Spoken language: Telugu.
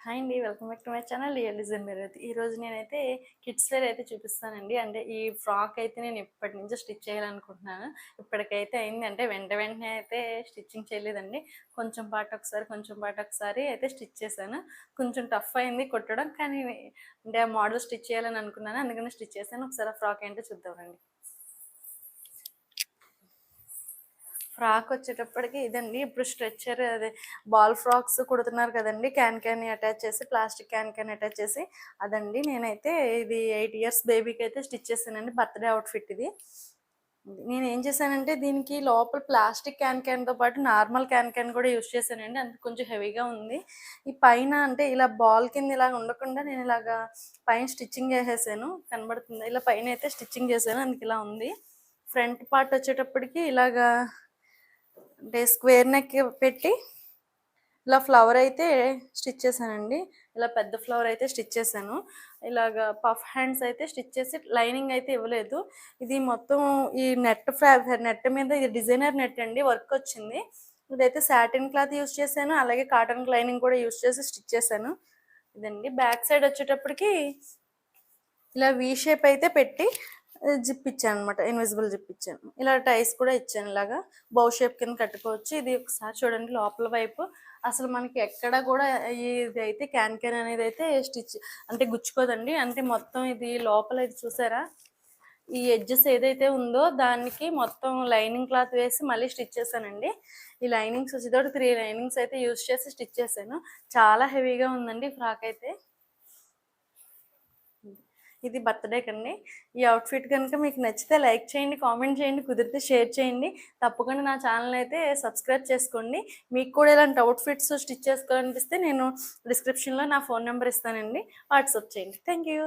హాయ్ అండి welcome back to my channel. Realism మీరు ఈ ఈరోజు నేనైతే కిడ్స్ వేర్ అయితే చూపిస్తానండి. అంటే ఈ ఫ్రాక్ అయితే నేను ఇప్పటి నుంచి స్టిచ్ చేయాలనుకుంటున్నాను. ఇప్పటికైతే అయింది. అంటే వెంట వెంటనే అయితే స్టిచ్చింగ్ చేయలేదండి. కొంచెం పాట ఒకసారి కొంచెం పాట ఒకసారి అయితే స్టిచ్ చేశాను. కొంచెం టఫ్ అయింది కుట్టడం కానీ అంటే ఆ మోడల్ స్టిచ్ చేయాలని అనుకున్నాను. అందుకని స్టిచ్ చేశాను. ఒకసారి ఫ్రాక్ ఏంటో చూద్దామండి ఫ్రాక్ వచ్చేటప్పటికి ఇదండి. ఇప్పుడు స్ట్రెచ్చర్ అదే బాల్ ఫ్రాక్స్ కుడుతున్నారు కదండి. క్యాన్ క్యాన్ అటాచ్ చేసి ప్లాస్టిక్ క్యాన్ క్యాన్ అటాచ్ చేసి. అదండి. నేనైతే ఇది ఎయిట్ ఇయర్స్ బేబీకి అయితే స్టిచ్ చేశానండి. బర్త్డే అవుట్ఫిట్ ఇది. నేను ఏం చేశానంటే దీనికి లోపల ప్లాస్టిక్ క్యాన్ క్యాన్తో పాటు నార్మల్ క్యాన్ క్యాన్ కూడా యూస్ చేశానండి. అంత కొంచెం హెవీగా ఉంది. ఈ పైన అంటే ఇలా బాల్ కింద ఇలా ఉండకుండా నేను ఇలాగా పైన స్టిచ్చింగ్ చేసేసాను. కనబడుతుంది. ఇలా పైన అయితే స్టిచ్చింగ్ చేశాను. అందుకు ఇలా ఉంది. ఫ్రంట్ పార్ట్ వచ్చేటప్పటికి ఇలాగా అంటే స్క్వేర్ నెక్ పెట్టి ఇలా ఫ్లవర్ అయితే స్టిచ్ చేశానండి. ఇలా పెద్ద ఫ్లవర్ అయితే స్టిచ్ చేశాను. ఇలాగ పఫ్ హ్యాండ్స్ అయితే స్టిచ్ చేసి లైనింగ్ అయితే ఇవ్వలేదు. ఇది మొత్తం ఈ నెట్ నెట్ మీద ఇది డిజైనర్ నెట్ అండి వర్క్ వచ్చింది. ఇదైతే సాటిన్ క్లాత్ యూస్ చేశాను అలాగే కాటన్ లైనింగ్ కూడా యూస్ చేసి స్టిచ్ చేశాను. ఇదండి. బ్యాక్ సైడ్ వచ్చేటప్పటికి ఇలా వీ షేప్ అయితే పెట్టి జిప్ ఇచ్చాను అనమాట ఇన్విజిబుల్ జిప్ ఇచ్చాను ఇలా టైస్ కూడా ఇచ్చాను ఇలాగా బౌ షేప్ కింద కట్టుకోవచ్చు. ఇది ఒకసారి చూడండి లోపల వైపు. అసలు మనకి ఎక్కడ కూడా ఇది అయితే క్యాన్ క్యాన్ అనేది అయితే స్టిచ్ అంటే గుచ్చుకోదండి. అంటే మొత్తం ఇది లోపల ఇది చూసారా? ఈ ఎడ్జెస్ ఏదైతే ఉందో దానికి మొత్తం లైనింగ్ క్లాత్ వేసి మళ్ళీ స్టిచ్ చేశానండి. ఈ లైనింగ్స్ వచ్చేటప్పుడు త్రీ లైనింగ్స్ అయితే యూస్ చేసి స్టిచ్ చేశాను. చాలా హెవీగా ఉందండి ఫ్రాక్ అయితే. ఇది బర్త్డే కండి. ఈ అవుట్ఫిట్ కనుక మీకు నచ్చితే లైక్ చేయండి కామెంట్ చేయండి కుదిరితే షేర్ చేయండి. తప్పకుండా నా ఛానల్ అయితే సబ్స్క్రైబ్ చేసుకోండి. మీకు కూడా ఇలాంటి అవుట్ఫిట్స్ స్టిచ్ చేసుకోవాలనిపిస్తే నేను డిస్క్రిప్షన్లో నా ఫోన్ నెంబర్ ఇస్తానండి. వాట్సాప్ చేయండి. Thank you